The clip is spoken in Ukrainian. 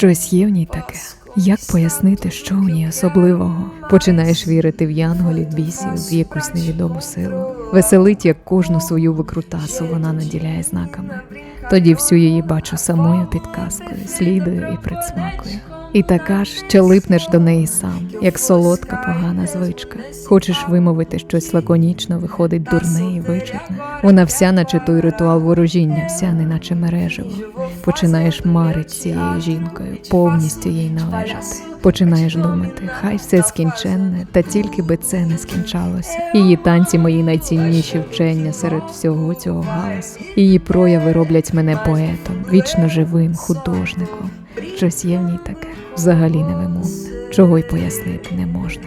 Щось є в ній таке. Як пояснити, що в ній особливого? Починаєш вірити в янголів, бісів, в якусь невідому силу. Веселить, як кожну свою викрутасу вона наділяє знаками. Тоді всю її бачу самою підказкою, слідую і предсмакую. І така ж, що липнеш до неї сам, як солодка погана звичка. Хочеш вимовити щось лаконічно, виходить дурне і вичерне. Вона вся, наче той ритуал ворожіння, вся неначе мережево. Починаєш марить цією жінкою, повністю їй належати. Починаєш думати, хай все скінченне, та тільки би це не скінчалося. Її танці мої найцінніші вчення серед всього цього галасу. Її прояви роблять мене поетом, вічно живим художником. Щось є в ній таке, взагалі невимовне, чого й пояснити не можна.